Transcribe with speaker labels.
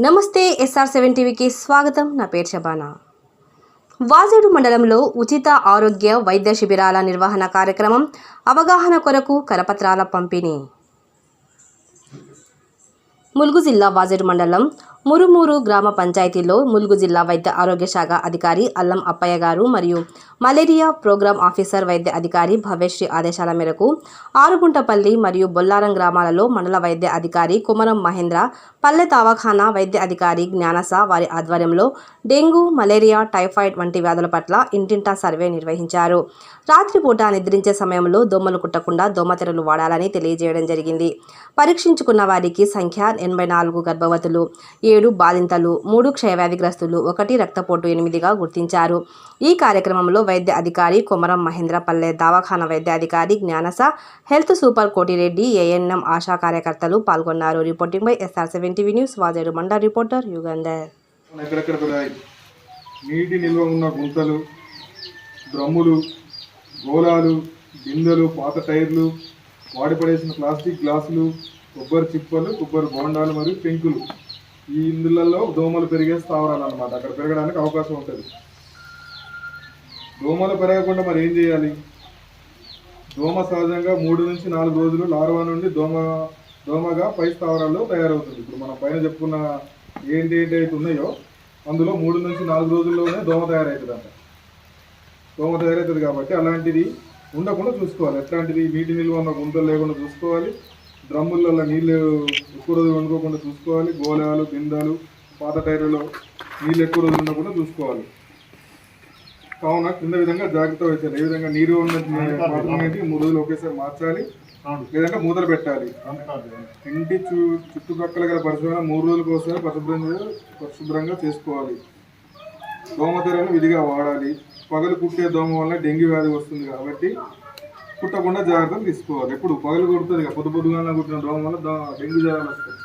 Speaker 1: నమస్తే SR seven టీవీకి స్వాగతం. నా పేరు షబానా. వాజేడు మండలంలో ఉచిత ఆరోగ్య వైద్య శిబిరాల నిర్వహణ కార్యక్రమం అవగాహన కొరకు కరపత్రాల పంపిణీ. ములుగు జిల్లా వాజేడు మండలం మురుమూరు గ్రామ పంచాయతీలో ములుగు జిల్లా వైద్య ఆరోగ్య శాఖ అధికారి అల్లం అప్పయ్య గారు మరియు మలేరియా ప్రోగ్రాం ఆఫీసర్ వైద్య అధికారి భవ్యశ్రీ ఆదేశాల మేరకు ఆరుగుంటపల్లి మరియు బొల్లారం గ్రామాలలో మండల వైద్య అధికారి కుమరం మహేంద్ర పల్లె తావాఖానా వైద్య అధికారి జ్ఞానస వారి ఆధ్వర్యంలో డెంగ్యూ మలేరియా టైఫాయిడ్ వంటి వ్యాధుల పట్ల ఇంటింటా సర్వే నిర్వహించారు. రాత్రిపూట నిద్రించే సమయంలో దోమలు కుట్టకుండా దోమతెరలు వాడాలని తెలియజేయడం జరిగింది. పరీక్షించుకున్న వారికి సంఖ్య ఎనభై నాలుగు గర్భవతులు ఏడు బాలింతలు మూడు క్షయవ్యాధిగ్రస్తులు ఒకటి రక్తపోటు ఎనిమిదిగా గుర్తించారు. ఈ కార్యక్రమంలో వైద్య అధికారి కొమరం మహేంద్ర పల్లె దవాఖానా వైద్య అధికారి జ్ఞానస health super Kotireddy ANM ASHA కార్యకర్తలు పాల్గొన్నారు. Reporting by SR seven TV news Vajedu mandal reporter Yugandhar
Speaker 2: నీటి నిల్వ ఉన్న గుంతలు డ్రమ్ములు గోళాలు బిందెలు పాత టైర్లు వాడిపడేసిన ప్లాస్టిక్ గ్లాసులు కొబ్బరి చిప్పలు కొబ్బరి బోండాలు మరియు పెంకులు. ఈ ఇందులలో దోమలు పెరిగే స్థావరాలు అనమాట అక్కడ పెరగడానికి అవకాశం ఉంటుంది. దోమలు పెరగకుండా మరి ఏం చేయాలి? దోమ సహజంగా మూడు నుంచి నాలుగు రోజులు లార్వా నుండి దోమ దోమగా పై స్థావరాల్లో తయారవుతుంది. ఇప్పుడు మనం పైన చెప్పుకున్న ఏంటి ఏంటి అయితే ఉన్నాయో అందులో మూడు నుంచి నాలుగు రోజుల్లోనే దోమ తయారవుతుంది అంట దోమ తయారవుతుంది కాబట్టి అలాంటిది ఉండకుండా చూసుకోవాలి. ఎట్లాంటిది? నీటి నిల్వ ఉన్న గుంతలు లేకుండా చూసుకోవాలి. డ్రమ్ములలో నీళ్ళు ఎక్కువ రోజులు వండుకోకుండా చూసుకోవాలి. గోళాలు బిందాలు పాత టైర్లలో నీళ్ళు ఎక్కువ రోజులు ఉండకుండా చూసుకోవాలి. కావున కింద విధంగా జాగ్రత్త వహించాలి. ఏ విధంగా నీరు ఉన్న బాత్రూమ్ మూడు రోజులు ఒకేసారి మార్చాలి. లేదంటే మూతలు పెట్టాలి? ఇంటి చు చుట్టుపక్కల గల పరిసరాలు మూడు రోజులకు ఒకసారి పరిశుభ్రంగా పరిశుభ్రంగా చేసుకోవాలి. దోమతెరను విధిగా వాడాలి. పగలు కుట్టే దోమ వల్ల డెంగ్యూ వ్యాధి వస్తుంది కాబట్టి కుట్టకుండా జాగ్రత్తలు తీసుకోవాలి. ఎప్పుడు పగలు కొడుతుంది పొద్దు పొద్దుగా కుట్టిన రోగం వల్ల డెంగ్యూ జ్వరాలు వస్తాయి.